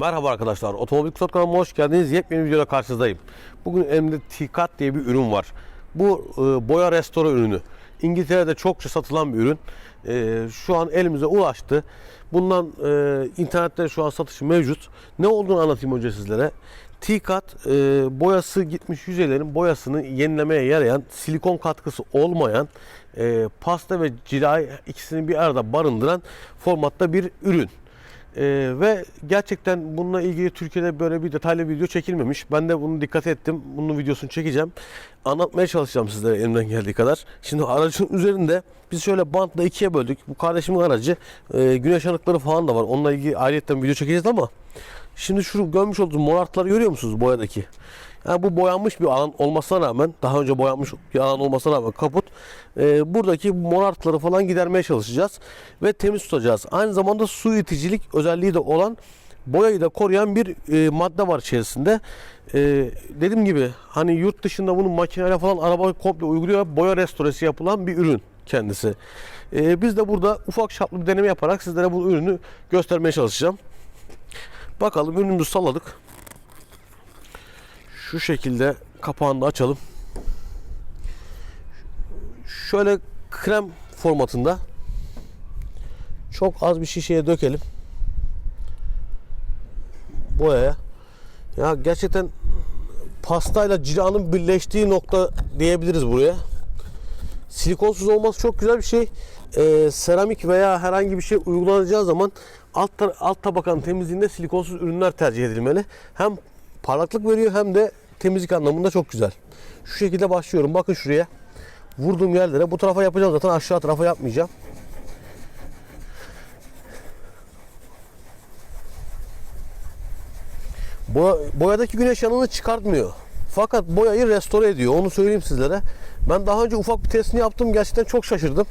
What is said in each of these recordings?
Merhaba arkadaşlar. Otomobil Kutsat kanalıma hoş geldiniz. Yepyeni videoda karşınızdayım. Bugün elimde Tikat diye bir ürün var. Bu e, boya restore ürünü. İngiltere'de çokça satılan bir ürün. E, şu an elimize ulaştı. Bundan e, internette şu an satışı mevcut. Ne olduğunu anlatayım önce sizlere. Tikat e, boyası gitmiş yüzeylerin boyasını yenilemeye yarayan, silikon katkısı olmayan, e, pasta ve cila ikisini bir arada barındıran formatta bir ürün. Ee, ve gerçekten bununla ilgili Türkiye'de böyle bir detaylı video çekilmemiş. Ben de bunu dikkat ettim. Bunun videosunu çekeceğim. Anlatmaya çalışacağım sizlere elimden geldiği kadar. Şimdi aracın üzerinde biz şöyle bantla ikiye böldük. Bu kardeşimin aracı. Ee, güneş yanıkları falan da var. Onunla ilgili ayrıyetten video çekeceğiz ama şimdi şu görmüş olduğunuz morartları görüyor musunuz boyadaki? Yani bu boyanmış bir alan olmasına rağmen, daha önce boyanmış bir alan olmasına rağmen kaput, e, buradaki morartıları falan gidermeye çalışacağız ve temiz tutacağız. Aynı zamanda su iticilik özelliği de olan boyayı da koruyan bir e, madde var içerisinde. E, dediğim gibi hani yurt dışında bunu makineyle falan araba komple uyguluyor, boya restoresi yapılan bir ürün kendisi. E, biz de burada ufak çaplı bir deneme yaparak sizlere bu ürünü göstermeye çalışacağım. Bakalım ürünümüzü salladık. Şu şekilde kapağını açalım. Şöyle krem formatında çok az bir şişeye dökelim. Boyaya. Ya gerçekten pastayla cilanın birleştiği nokta diyebiliriz buraya. Silikonsuz olması çok güzel bir şey. Ee, seramik veya herhangi bir şey uygulanacağı zaman alt, alt tabakanın temizliğinde silikonsuz ürünler tercih edilmeli. Hem parlaklık veriyor hem de temizlik anlamında çok güzel. Şu şekilde başlıyorum. Bakın şuraya. Vurduğum yerlere bu tarafa yapacağım zaten aşağı tarafa yapmayacağım. Boya, boyadaki güneş yanını çıkartmıyor. Fakat boyayı restore ediyor. Onu söyleyeyim sizlere. Ben daha önce ufak bir testini yaptım. Gerçekten çok şaşırdım.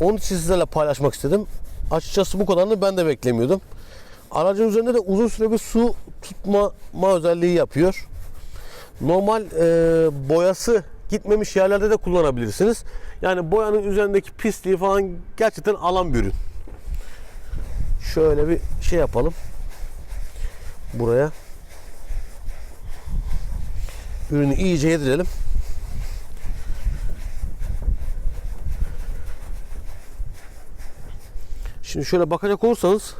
İçin sizlerle paylaşmak istedim. Açıkçası bu kadarını ben de beklemiyordum. Aracın üzerinde de uzun süre bir su tutmama özelliği yapıyor. Normal e, boyası gitmemiş yerlerde de kullanabilirsiniz. Yani boyanın üzerindeki pisliği falan gerçekten alan bir ürün. Şöyle bir şey yapalım. Buraya. Ürünü iyice yedirelim. Şimdi şöyle bakacak olursanız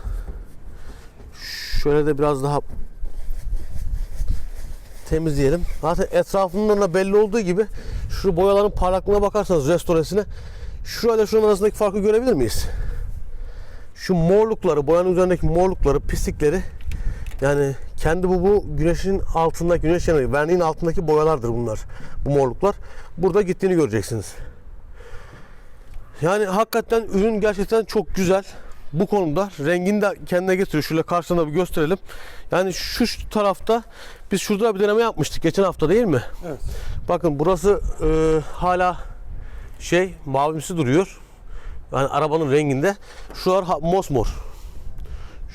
şöyle de biraz daha temizleyelim. Zaten etrafından da belli olduğu gibi şu boyaların parlaklığına bakarsanız restoresine şurayla şunun arasındaki farkı görebilir miyiz? Şu morlukları, boyanın üzerindeki morlukları, pislikleri yani kendi bu bu güneşin altındaki güneş yanığı, verniğin altındaki boyalardır bunlar. Bu morluklar. Burada gittiğini göreceksiniz. Yani hakikaten ürün gerçekten çok güzel. Bu konuda rengini de kendine getiriyor. Şöyle karşısında bir gösterelim. Yani şu, şu tarafta biz şurada bir deneme yapmıştık geçen hafta değil mi? Evet. Bakın burası e, hala şey mavimsi duruyor. Yani arabanın renginde. Şuralar ha- mosmor.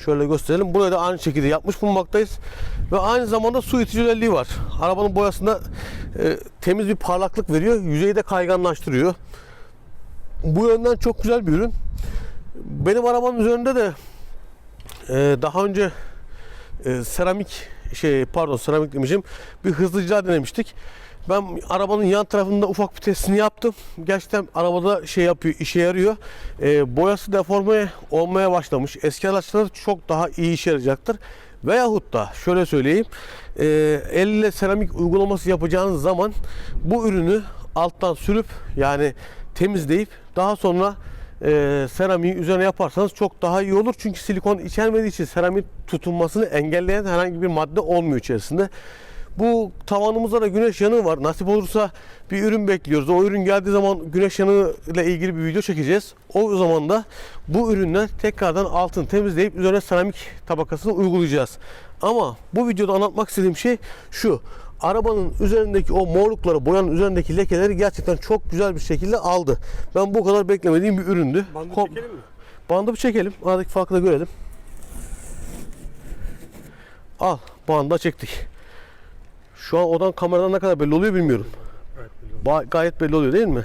Şöyle gösterelim. Burayı da aynı şekilde yapmış bulunmaktayız. Ve aynı zamanda su itici özelliği var. Arabanın boyasında e, temiz bir parlaklık veriyor. Yüzeyi de kayganlaştırıyor. Bu yönden çok güzel bir ürün. Benim arabanın üzerinde de e, daha önce e, seramik şey pardon seramik demişim bir hızlıcılar denemiştik. Ben arabanın yan tarafında ufak bir testini yaptım. Gerçekten arabada şey yapıyor, işe yarıyor. E, boyası deforme olmaya başlamış. Eski araçlarda çok daha iyi işe yarayacaktır. Veyahut da şöyle söyleyeyim. E, elle seramik uygulaması yapacağınız zaman bu ürünü alttan sürüp yani temizleyip daha sonra e, seramiği üzerine yaparsanız çok daha iyi olur. Çünkü silikon içermediği için seramik tutunmasını engelleyen herhangi bir madde olmuyor içerisinde. Bu tavanımızda da güneş yanığı var. Nasip olursa bir ürün bekliyoruz. O ürün geldiği zaman güneş yanığı ile ilgili bir video çekeceğiz. O zaman da bu ürünle tekrardan altını temizleyip üzerine seramik tabakasını uygulayacağız. Ama bu videoda anlatmak istediğim şey şu. Arabanın üzerindeki o morlukları, boyanın üzerindeki lekeleri gerçekten çok güzel bir şekilde aldı. Ben bu kadar beklemediğim bir üründü. Bandı Kom- çekelim mi? Bandı bir çekelim. Aradaki farkı da görelim. Al. Bandı da çektik. Şu an odan kameradan ne kadar belli oluyor bilmiyorum. Evet. biliyorum. Ba- gayet belli oluyor değil mi?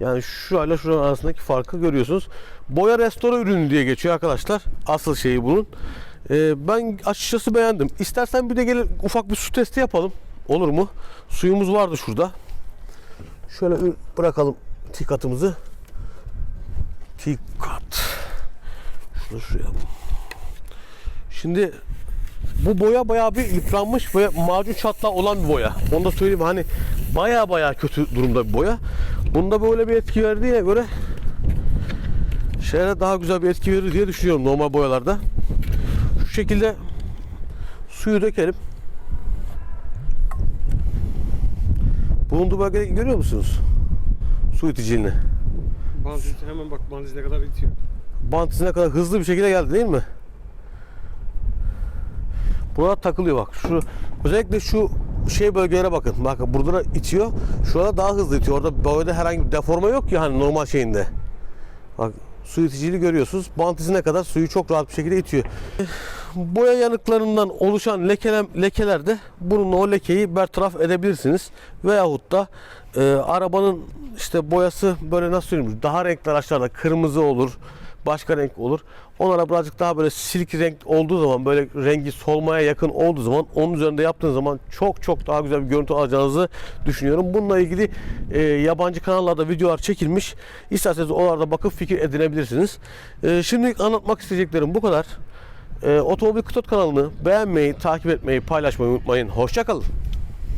Yani şurayla şuranın arasındaki farkı görüyorsunuz. Boya restore ürünü diye geçiyor arkadaşlar. Asıl şeyi bunun. Ee, ben açıkçası beğendim. İstersen bir de gelin ufak bir su testi yapalım. Olur mu? Suyumuz vardı şurada. Şöyle bırakalım tikatımızı. Tikat. Şunu şuraya. Şimdi bu boya bayağı bir yıpranmış ve macun çatlağı olan bir boya. Onu da söyleyeyim hani bayağı bayağı kötü durumda bir boya. Bunda böyle bir etki verdiğine göre şehre daha güzel bir etki verir diye düşünüyorum normal boyalarda. Şu şekilde suyu dökelim. Bulunduğu bölgeyi görüyor musunuz? Su iticiliğini. Bandız hemen bak bandız ne kadar bitiyor. Bant izine kadar hızlı bir şekilde geldi değil mi? Burada takılıyor bak. Şu özellikle şu şey bölgelere bakın. Bakın burada da itiyor. Şurada daha hızlı itiyor. Orada boyada herhangi bir deforme yok ya hani normal şeyinde. Bak su iticiliği görüyorsunuz. Bant izine kadar suyu çok rahat bir şekilde itiyor. Boya yanıklarından oluşan lekeler, lekelerde bununla o lekeyi bertaraf edebilirsiniz. Veyahut da e, arabanın işte boyası böyle nasıl söyleyeyim daha renkli araçlarda kırmızı olur, başka renk olur. Onlara birazcık daha böyle silk renk olduğu zaman böyle rengi solmaya yakın olduğu zaman onun üzerinde yaptığınız zaman çok çok daha güzel bir görüntü alacağınızı düşünüyorum. Bununla ilgili e, yabancı kanallarda videolar çekilmiş. İsterseniz oralarda bakıp fikir edinebilirsiniz. E, şimdilik anlatmak isteyeceklerim bu kadar. E, Otomobil Kıtot kanalını beğenmeyi, takip etmeyi, paylaşmayı unutmayın. Hoşçakalın.